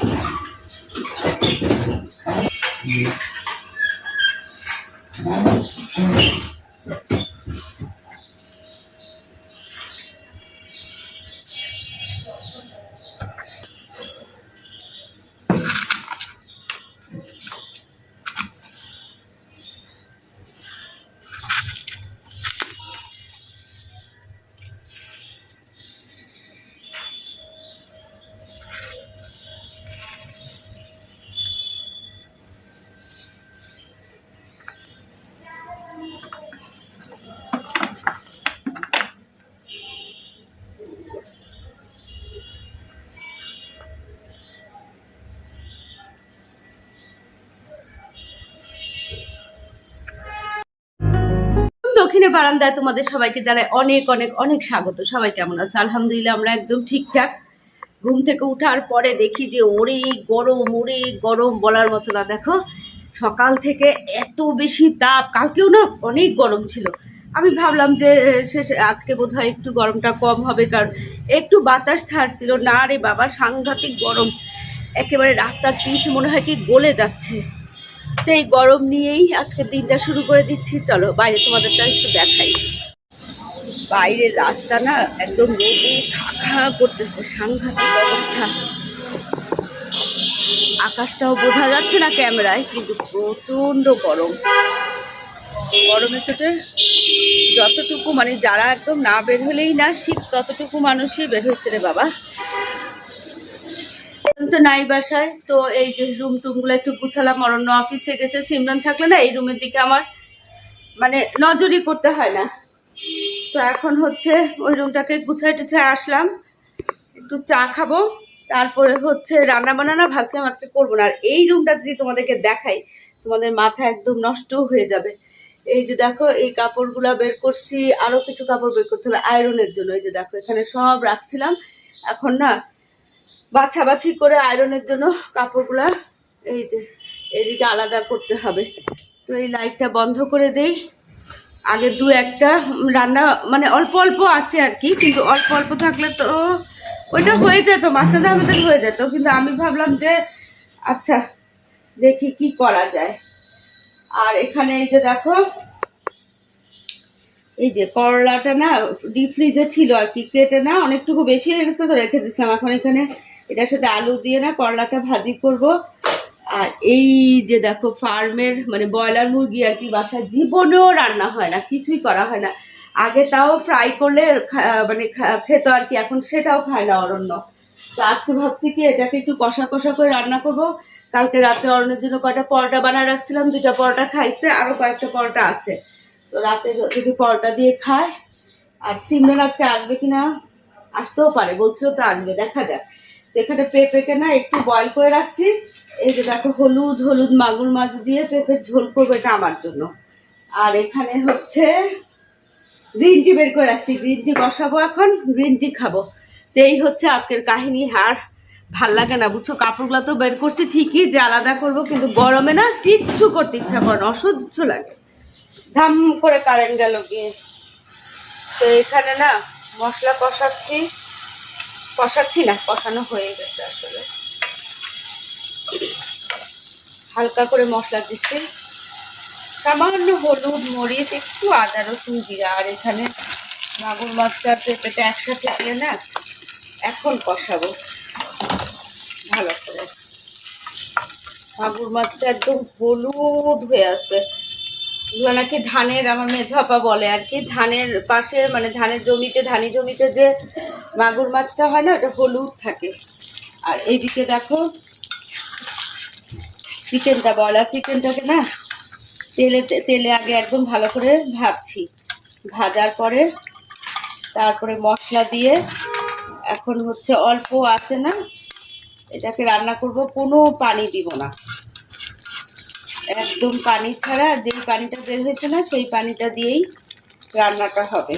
Thank you. দক্ষিণে বারান্দায় তোমাদের সবাইকে জানাই অনেক অনেক অনেক স্বাগত। সবাই কেমন আছে? আলহামদুলিল্লাহ, আমরা একদম ঠিকঠাক। ঘুম থেকে উঠার পরে দেখি যে ওরে গরম ওরে গরম বলার মতো না। দেখো, সকাল থেকে এত বেশি তাপ, কালকেও না অনেক গরম ছিল। আমি ভাবলাম যে শেষে আজকে বোধহয় একটু গরমটা কম হবে, কারণ একটু বাতাস ছাড়ছিল। না রে বাবা, সাংঘাতিক গরম। একেবারে রাস্তার পিচ মনে হয় কি গলে যাচ্ছে। তো এই গরম নিয়েই আজকে দিনটা শুরু করে দিচ্ছি। চলো বাইরে তোমাদেরটা একটু দেখাই। বাইরের রাস্তা না একদম রোদে খা করতেছে সাংঘাতিক অবস্থা। আকাশটাও বোঝা যাচ্ছে না ক্যামেরায়, কিন্তু প্রচণ্ড গরম। গরমে চোটে যতটুকু মানে যারা একদম না বের হলেই না, শীত ততটুকু মানুষই বের হয়েছে রে বাবা। তো নাই বাসায়, তো এই যে রুম টুমগুলো একটু গুছালাম, অরণ্য অফিসে গেছে, সিমরান থাকলে না এই রুমের দিকে আমার মানে নজরই করতে হয় না। তো এখন হচ্ছে ওই রুমটাকে গুছাই টুছাই আসলাম, একটু চা খাব, তারপরে হচ্ছে রান্না বান্না ভাবছিলাম আজকে করব না। আর এই রুমটা যদি তোমাদেরকে দেখাই, তোমাদের মাথা একদম নষ্ট হয়ে যাবে। এই যে দেখো, এই কাপড়গুলা বের করছি আরও কিছু কাপড় বের করতে হবে আয়রনের জন্য। এই যে দেখো, এখানে সব রাখছিলাম। এখন না বাছাবাছি করে আয়রনের জন্য কাপড়গুলা এই যে, এদিকে আলাদা করতে হবে। তো এই লাইটটা বন্ধ করে দেই। আগে দু একটা রান্না মানে অল্প অল্প আছে আর কি, কিন্তু অল্প অল্প থাকলে তো ওইটা হয়ে যেত মাছের আমাদের হয়ে যেত। কিন্তু আমি ভাবলাম যে আচ্ছা দেখি কি করা যায়। আর এখানে এই যে দেখো, এই যে করলাটা না, ডিপ ফ্রিজে ছিল আর কি, কেটে না, অনেকটুকু বেশি হয়ে গেছে তো রেখে দিচ্ছিলাম এখন এখানে এটার সাথে আলু দিয়ে না করলাটা ভাজি করব। আর এই যে দেখো ফার্মের মানে ব্রয়লার মুরগি আর কি বাসায় জীবনেও রান্না হয় না, কিছুই করা হয় না। আগে তাও ফ্রাই করলে মানে খেত আর কি, এখন সেটাও খায় না অরণ্য। তো আজকে ভাবছি কি এটাকে একটু কষা কষা করে রান্না করব। কালকে রাতে অরণ্যের জন্য কয়টা পরোটা বানায় রাখছিলাম দুটা পরোটা খাইছে আরও কয়েকটা পরোটা আছে। তো রাতে যদি পরোটা দিয়ে খায়, আর সিমরান আজকে আসবে কিনা, আসতেও পারে, বলছিল তো আসবে, দেখা যাক। এখানে পেঁপেকে না একটু বয়ল করে রাখছি। এই যে দেখো, হলুদ হলুদ মাগুর মাছ দিয়ে পেঁপের ঝোল করব এটা আমার জন্য। আর এখানে হচ্ছে গ্রিন টি বের করে রাখছি। গ্রিন টি বসাবো এখন গ্রিন টি খাব। তো এই হচ্ছে আজকের কাহিনী। আর ভালো লাগে না, বুঝছ? কাপড়গুলো তো বের করছি ঠিকই, যে আলাদা করব, কিন্তু গরমে না কিচ্ছু করতে ইচ্ছা করে না, অসহ্য লাগে। ধাম করে কারেন্ট গেল গিয়ে। তো এখানে না মশলা কষাচ্ছি। কষাচ্ছি না, কষানো হয়ে গেছে আসলে। হালকা করে মশলা দিচ্ছি। সামান্য হলুদ, মরিচ, একটু আদা, রসুন, জিরা, আর এখানে মাগুর মাছটা পেঁপেটা একসাথে দিয়ে না, এখন কষাবো। ভালো করে। মাগুর মাছটা একদম হলুদ হয়ে আছে। নাকি ধানের, আমার মেঝাপা বলে আর কি। ধানের পাশে মানে ধানের জমিতে, ধানি জমিতে যে মাগুর মাছটা হয় না, ওটা হলুদ থাকে। আর এইদিকে দেখো, চিকেনটা বয়লার চিকেনটাকে না তেলে তেলে আগে একদম ভালো করে ভাবছি ভাজার পরে তারপরে মশলা দিয়ে, এখন হচ্ছে অল্প আছে না, এটাকে রান্না করব, কোনো পানি দিব না। একদম পানি ছাড়া, যেই পানিটা বের হয়েছে না, সেই পানিটা দিয়েই রান্নাটা হবে।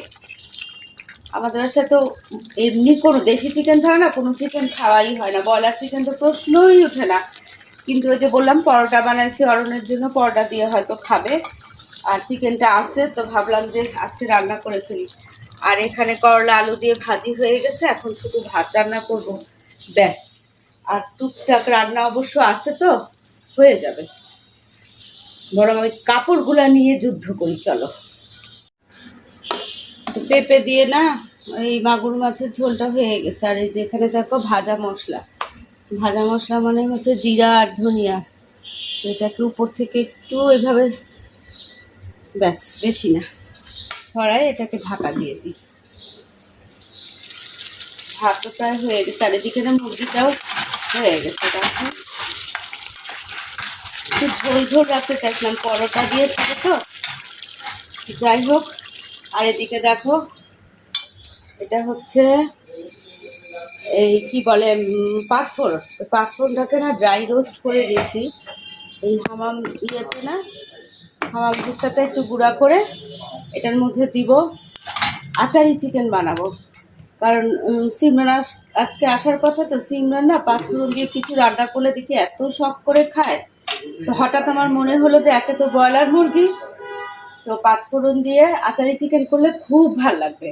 আমাদের বাসায় তো এমনি কোনো দেশি চিকেন ছাড়া না, কোনো চিকেন খাওয়াই হয় না। ব্রয়লার চিকেন তো প্রশ্নই ওঠে না। কিন্তু ওই যে বললাম, পরোটা বানাইছি অরণের জন্য পরোটা দিয়ে হয়তো খাবে। আর চিকেনটা আছে, তো ভাবলাম যে আজকে রান্না করে ফেলি। আর এখানে করলা আলু দিয়ে ভাজি হয়ে গেছে, এখন শুধু ভাত রান্না করব। ব্যাস। আর টুকটাক রান্না অবশ্য আছে তো, হয়ে যাবে। বরং আমি কাপড়গুলা নিয়ে যুদ্ধ করি, চলো। পেঁপে দিয়ে না এই মাগুর মাছের ঝোলটা হয়ে গেছে। আর এই যে এখানে দেখো ভাজা মশলা। ভাজা মশলা মানে হচ্ছে জিরা আর ধনিয়া। এটাকে উপর থেকে একটু এভাবে ব্যাস, বেশি না। ছড়ায় এটাকে ঢাকা দিয়ে দিই। ভাত তো প্রায় হয়ে গেছে। আর এদিকে মুরগিটাও হয়ে গেছে। একটু ঝোল ঝোল রাখতে চাইছিলাম, পরোটা দিয়ে থাকে তো। যাই হোক, আর এদিকে দেখো, এটা হচ্ছে এই কি বলে পাঁচফোড়ন পাঁচফোড়নটাকে না ড্রাই রোস্ট করে দিয়েছি। এই হামাম ইয়েতে না, হামাম দিস্তাতে একটু গুঁড়া করে এটার মধ্যে দিব। আচারি চিকেন বানাবো। কারণ সিমরান আজকে আসার কথা তো, সিমরান না পাঁচফোড়ন দিয়ে কিছু রান্না করলে দেখি এত শখ করে খায়। তো হঠাৎ আমার মনে হলো যে একে তো ব্রয়লার মুরগি তো পাঁচফোড়ন দিয়ে আচারি চিকেন করলে খুব ভালো লাগবে।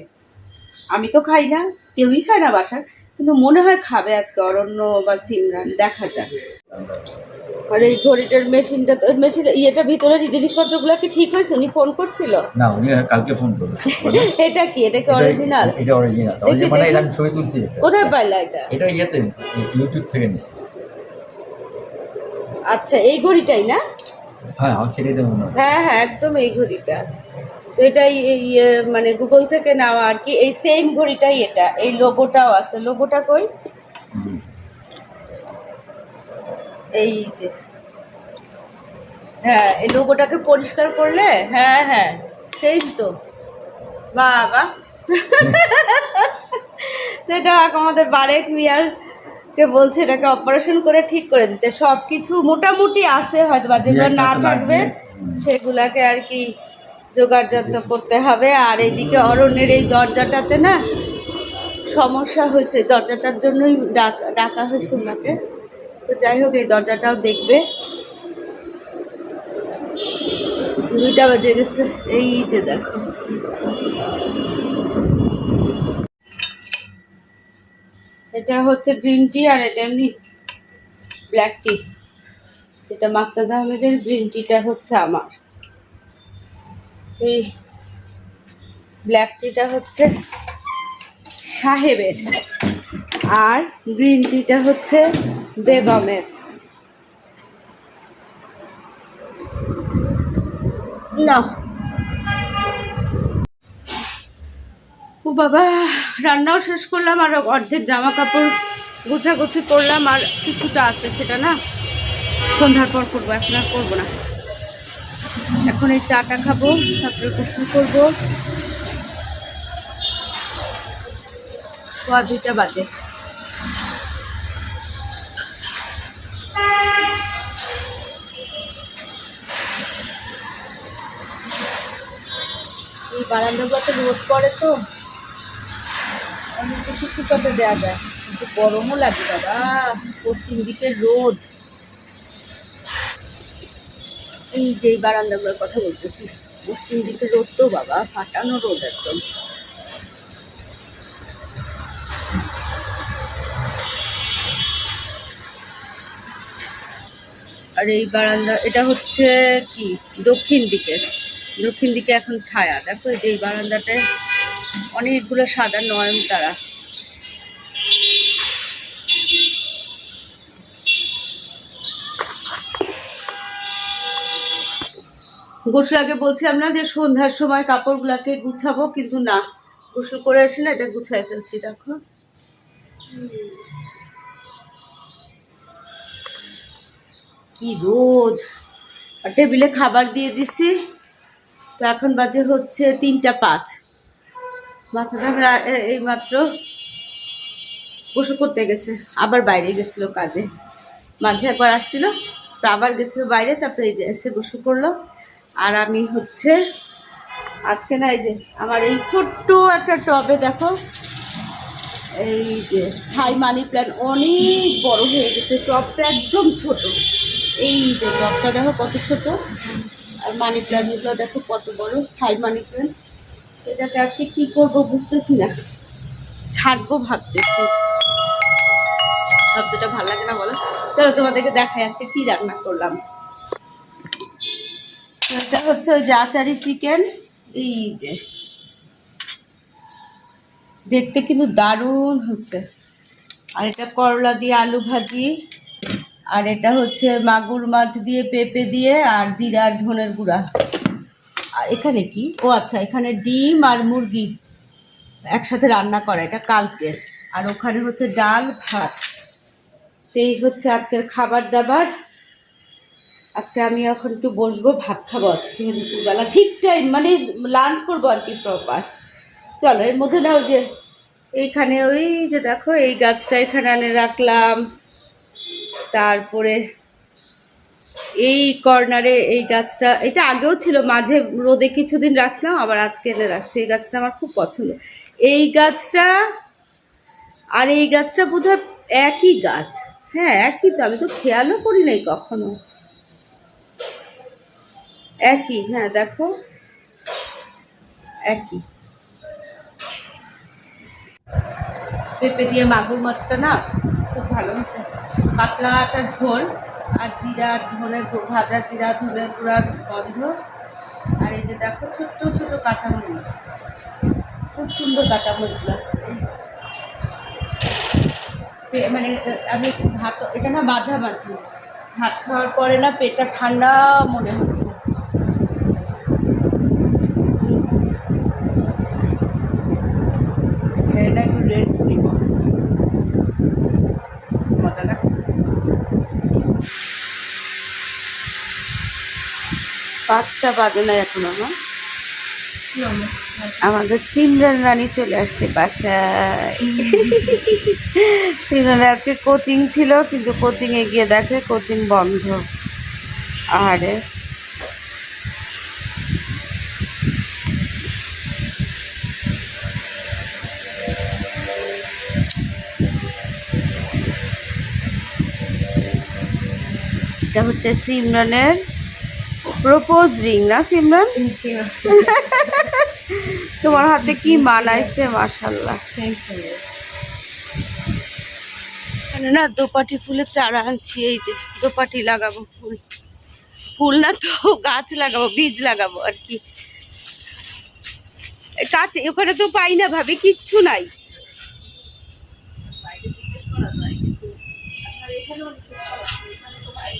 আমি তো খাই না কেউই খায় না বাসার কিন্তু মনে হয় খাবে আজকে অরণ্য বা সিমরান দেখা যাক। আর এই ঘড়িটার মেশিনটা তো মেশিন ইয়েটা ভিতরের জিনিসপত্রগুলো কি ঠিক হয়েছে? উনি ফোন করছিল? না উনি কালকে ফোন করবে এটা কি? এটা কি অরিজিনাল এটা অরিজিনাল মানে আমি ছবি তুলছি কোথায় পাইলা এটা? এটা ইয়েতে ইউটিউব থেকে নিছি। আচ্ছা এই ঘড়িটাই না? হ্যাঁ আমার সেটাই তো মনে হ্যাঁ। হ্যাঁ একদম এই ঘড়িটা। তো এটাই এই, ইয়ে, মানে গুগল থেকে নেওয়া আর কি। এই সেম ঘড়িটাই এটা। এই লোগোটাও আছে। লোগোটা কই? এই যে। হ্যাঁ এই লোগোটাকে পরিষ্কার করলে? হ্যাঁ হ্যাঁ সেম তো। বাবা তো এটা আমাদের বারেক মিয়ার কে বলছে এটাকে অপারেশন করে ঠিক করে দিতে। সব কিছু মোটামুটি আছে হয়তো বা যেগুলো না থাকবে সেগুলাকে আর কি জোগাড়যন্ত্র করতে হবে। আর এইদিকে অরণ্যের এই দরজাটাতে না সমস্যা হয়েছে দরজাটার জন্যই ডাক- ডাকা হয়েছে ওনাকে। তো যাই হোক এই দরজাটাও দেখবে। দুইটা বাজে গেছে। এই যে দেখো। এটা হচ্ছে গ্রিন টি আর এটা এমনি ব্ল্যাক টি। যেটা মাস্তাদ আহমেদের গ্রিন টিটা হচ্ছে আমার। এই ব্ল্যাক টিটা হচ্ছে সাহেবের আর গ্রিন টিটা হচ্ছে বেগমের। না ও বাবা, রান্নাও শেষ করলাম আর অর্ধেক জামা কাপড় গোছাগুছি করলাম আর কিছুটা আছে সেটা না? সন্ধ্যার পর করব, এখন আর করব না। এখন এই চাটা খাব, তারপরে গোসল করব। সোয়া দুইটা বাজে। এই বারান্দাগুলোতে রোদ পড়ে তো। অনেক কিছু শুকাতে দেওয়া যায়। কিন্তু গরমও লাগে বাবা পশ্চিম দিকের রোদ। এই যে বারান্দাগুলোর কথা বলতেছি, পশ্চিম দিকের রোদ তো বাবা, ফাটানো রোদ একদম। আর এই বারান্দা, এটা হচ্ছে কি? দক্ষিণ দিকের। দক্ষিণ দিকে এখন ছায়া। দেখো যে এই বারান্দাটায় অনেকগুলো সাদা নয়নতারা গোসল আগে বলছিলাম না যে সন্ধ্যার সময় কাপড়গুলোকে গুছাবো, কিন্তু না। গোসল করে এসে না এটা গুছাই ফেলছি, দেখো। কি রোদ। আর টেবিলে খাবার দিয়ে দিছি। তো এখন বাজে হচ্ছে তিনটা পাঁচ। বাচ্চাটা এই মাত্র গোসল করতে গেছে। আবার বাইরে গেছিল কাজে। মাঝে একবার আসছিল আবার গেছিল বাইরে, তারপরে এই যে এসে গোসল করল। আর আমি হচ্ছে, আজকে না এই যে আমার এই ছোট্ট একটা টবে দেখো, এই যে থাই মানি প্ল্যান্ট অনেক বড় হয়ে গেছে, টবটা একদম ছোট। এই যে টবটা দেখো কত ছোট, আর মানি প্ল্যান্টগুলো দেখো কত বড় থাই মানি প্ল্যান্ট এটাকে আজকে কি করব বুঝতেছি না। ছাড়বো ভাবতেছি। শব্দটা ভালো লাগে না বলো। চলো তোমাদেরকে দেখাই আজকে কি রান্না করলাম। এটা হচ্ছে ওই যে আচারি চিকেন, এই যে। দেখতে কিন্তু দারুণ হচ্ছে। আর এটা করলা দিয়ে আলু ভাজি, আর এটা হচ্ছে মাগুর মাছ দিয়ে পেঁপে দিয়ে, আর জিরা আর ধনের গুঁড়া। এখানে কি? ও আচ্ছা এখানে ডিম আর মুরগি একসাথে রান্না করা, এটা কালকের। আর ওখানে হচ্ছে ডাল, ভাত। তো এই হচ্ছে আজকের খাবার দাবার। আজকে আমি এখন একটু বসবো, ভাত খাব আজকে দুপুরবেলা। ঠিক টাইম মানে লাঞ্চ করব আর কি প্রপার চলো, এর মধ্যে নাও যে, এইখানে ওই যে দেখো, এই গাছটা এখানে আনে রাখলাম। তারপরে এই কর্নারে এই গাছটা, এটা আগেও ছিল, মাঝে রোদে কিছুদিন রাখলাম আবার আজকে এনে রাখছি। এই গাছটা আমার খুব পছন্দ। এই গাছটা, আর এই গাছটা বোধহয় একই গাছ। হ্যাঁ একই তো, আমি তো খেয়ালও করি নাই কখনো। একই হ্যাঁ দেখো। একই। পেঁপে দিয়ে মাগুর মাছটা না, খুব ভালো হয়েছে। পাতলা একটা ঝোল। আর জিরা ধনে ভাজা জিরা, ধনে গুঁড়ার গন্ধ। আর এই যে দেখো, ছোট্ট ছোট কাঁচামরিচ। খুব সুন্দর কাঁচামরিচগুলো। এই। মানে আমি ভাত এটা না বাঁধা বাঁচি ভাত খাওয়ার পরে না পেটটা ঠান্ডা মনে হচ্ছে এটা একটু রেস্ট নিব মজা লাগছে পাঁচটা বাজে না এখন আমার আমাদের সিমরান রানী চলে আসছে বাসায়। সিমরান আজকে কোচিং ছিল কিন্তু কোচিংয়ে গিয়ে দেখে কোচিং বন্ধ। আরে। এটা হচ্ছে সিমরানের প্রপোজ রিং না সিমরান? তোমার হাতে কি মানাইছে মাশাল্লাহ এখানে না দোপাটি ফুলের চারা আনছি এই যে দোপাটি লাগাবো ফুল। ফুল না তো গাছ লাগাবো বীজ লাগাবো আর কি। গাছ ওখানে তো পাই না ভাবি কিচ্ছু নাই।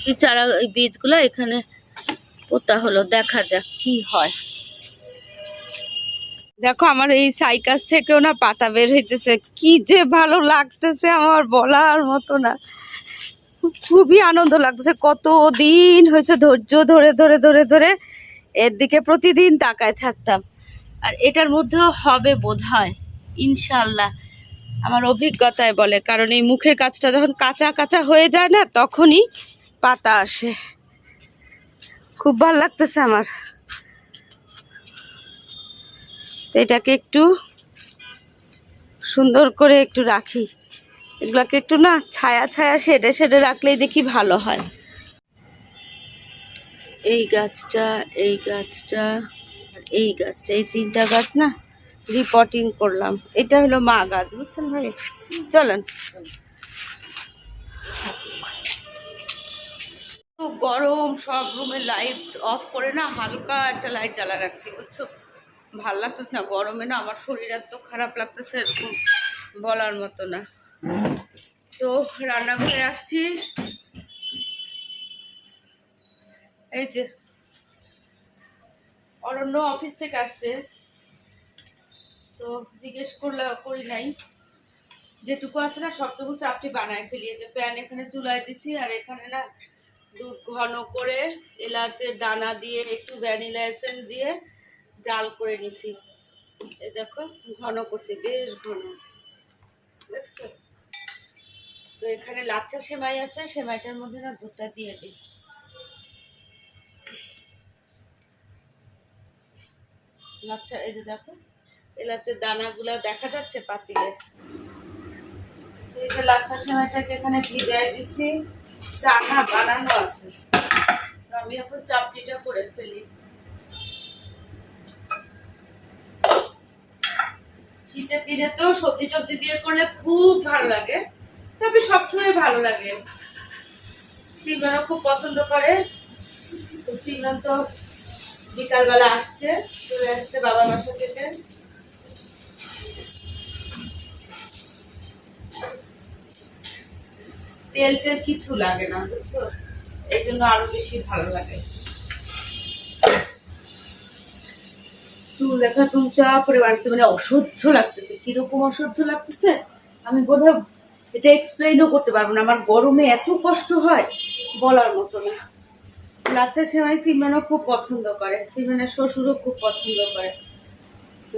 এই চারা এই বীজগুলো এখানে পোতা হলো দেখা যাক কি হয়। দেখো, আমার এই সাইকাস থেকেও না পাতা বের হইতেছে। কি যে ভালো লাগতেছে আমার বলার মতো না। খুবই আনন্দ লাগতেছে। কত দিন হয়েছে ধৈর্য ধরে ধরে ধরে ধরে এর দিকে প্রতিদিন তাকায় থাকতাম। আর এটার মধ্যেও হবে বোধ হয় ইনশাল্লাহ আমার অভিজ্ঞতায় বলে, কারণ এই মুখের কাজটা যখন কাঁচা কাঁচা হয়ে যায় না, তখনই পাতা আসে। খুব ভালো লাগতেছে আমার। তো এটাকে একটু সুন্দর করে একটু রাখি। এগুলাকে একটু না ছায়া ছায়া শেডে শেডে রাখলেই দেখি ভালো হয়। এই গাছটা এই গাছটা এই গাছটা, এই তিনটা গাছ না রিপোর্টিং করলাম। এটা হলো মা গাছ, বুঝছেন ভাই? চলেন। তো গরম, সব রুমে লাইট অফ করে না, হালকা একটা লাইট জ্বালা রাখছি, বুঝছ? ভালো লাগতেছে না, গরমে না আমার শরীর এত খারাপ লাগতেছে, এরকম বলার মতো না। তো রান্নাঘরে আসছি। এই যে, অরণ্য অফিস থেকে আসছে। তো জিজ্ঞেস করলে, করি নাই। যেটুকু আছে না, সবটুকু চাপটি বানায় ফেলি এই যে প্যান এখানে চুলায় দিছি, আর এখানে না দুধ ঘন করে এলাচের দানা দিয়ে, একটু ভ্যানিলা এসেন্স দিয়ে জাল করে নিছি। এই দেখো, ঘন করছি, বেশ ঘন। দেখছ? তো এখানে লাচ্ছা সেমাই আছে, সেমাইটার মধ্যে না দুধটা দিয়ে দিই। লাচ্ছা, এই যে দেখো, এলাচের দানাগুলো দেখা যাচ্ছে পাতিলে। এই যে লাচ্ছা সেমাইটাকে এখানে ভিজাই দিছি। চানা বানানো আছে। আমি এখন চাপড়িটা করে ফেলি। শীতের দিনে তো সবজি টবজি দিয়ে করলে খুব ভালো লাগে, তবে সবসময় ভালো লাগে। সিমরানও খুব পছন্দ করে। তো সিমরান তো বিকালবেলা আসছে, চলে আসছে বাবা বাসা থেকে তেল টেল কিছু লাগে না, বুঝছ? এই জন্য আরও বেশি ভালো লাগে। চুল দেখা তুমি চা করে বাড়ছে মানে অসহ্য লাগতেছে। কীরকম অসহ্য লাগতেছে? আমি বোধহয় এটা এক্সপ্লেইনও করতে পারব না। আমার গরমে এত কষ্ট হয় বলার মতো না। লাচ্চা সেমাই সিমরানও খুব পছন্দ করে। সিমরানের শ্বশুরও খুব পছন্দ করে।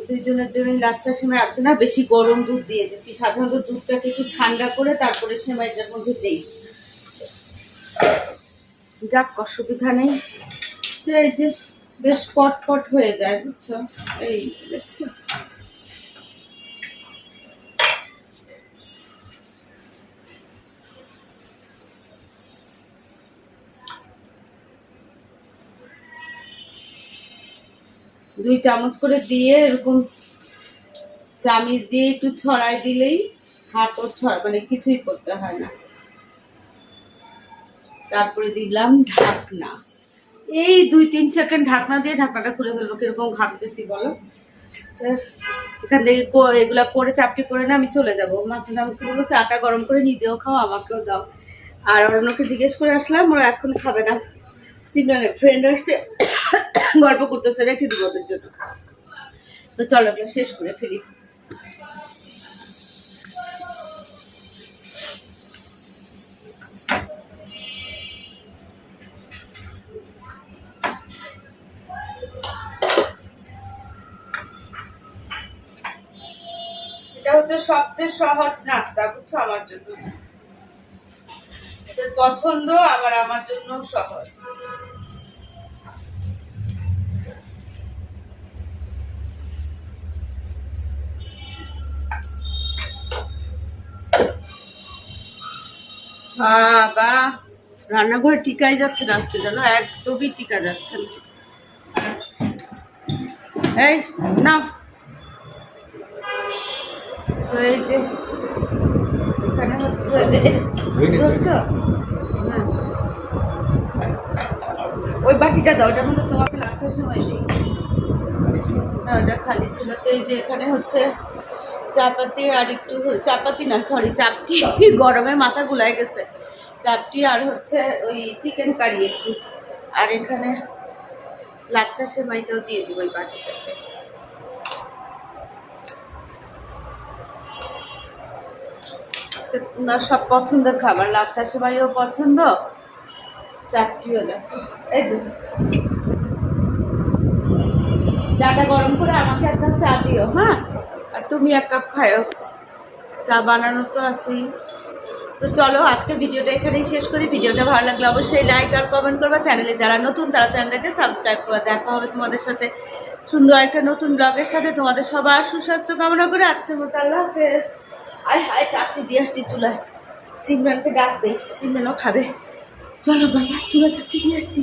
দুইজনের জন্যই লাচ্চা সেমাই আজকে না, বেশি গরম দুধ দিয়ে দিচ্ছি সাধারণত দুধটাকে একটু ঠান্ডা করে তারপরে সেমাইটার মধ্যে দিই। যাক, অসুবিধা নেই। তো এই যে বেশ পট পট হয়ে যায়, বুঝছ? এই, দেখছ? দুই চামচ করে দিয়ে এরকম চামিচ দিয়ে একটু ছড়াই দিলেই হাত হাতও ছড়া মানে কিছুই করতে হয় না। তারপরে দিলাম ঢাকনা। এই দুই তিন সেকেন্ড ঢাকনা দিয়ে ঢাকনাটা খুলে ফেলব, কীরকম ঘামতেছি বলো? এখান থেকে এগুলা করে চাপটি করে না, আমি চলে যাব। মাঝে আমাকে বলল, চাটা গরম করে নিজেও খাও, আমাকেও দাও। আর অন্যকে জিজ্ঞেস করে আসলাম, ওরা এখন খাবে না। সিমরানের ফ্রেন্ড আসছে গল্প করতেছে, রেখে দিব ওদের জন্য। তো চলো এগুলো শেষ করে ফেলি। এটা হচ্ছে সবচেয়ে সহজ নাস্তা, বুঝছ? আমার জন্য। পছন্দ, আবার আমার জন্য সহজ। বাবা রান্নাঘরে টিকাই যাচ্ছে না আজকে জানো? একদমই টিকা যাচ্ছে না। এই না তো এই যে এখানে হচ্ছে ধরছো? হ্যাঁ। ওই বাকিটা দাও ওটার মধ্যে তোমাকে লাচ্ছার সময় দিই না ওটা খালি ছিল। তো এই যে এখানে হচ্ছে চাপাতি আর একটু চাপাতি না সরি চাপটি গরমে মাথা গুলাই গেছে। চাপটি আর হচ্ছে ওই চিকেন কারি একটু। আর এখানে লাচ্ছা সেমাইটাও দিয়ে দিব ওই বাটিটাতে। আজকে ওনার সব পছন্দের খাবার, লাচ্ছা সেমাইও পছন্দ, চাপটিও দেখো। এই যে। চাটা গরম করে আমাকে এক কাপ চা দিও হ্যাঁ? তুমি এক কাপ খাও চা বানানো তো আছেই। তো চলো আজকে ভিডিওটা এখানেই শেষ করি। ভিডিওটা ভালো লাগলে অবশ্যই লাইক আর কমেন্ট করবা। চ্যানেলে যারা নতুন, তারা চ্যানেলটাকে সাবস্ক্রাইব করে দেখা হবে তোমাদের সাথে সুন্দর একটা নতুন ব্লগের সাথে। তোমাদের সবার সুস্বাস্থ্য কামনা করে আজকের মতো আল্লাহ হাফেজ। আয় হায়, চাকরি দিয়ে আসছি চুলায়। সিমরানকে ডাকবে সিমরানও খাবে। চলো, বাবা চুলা চাকরি দিয়ে আসছি।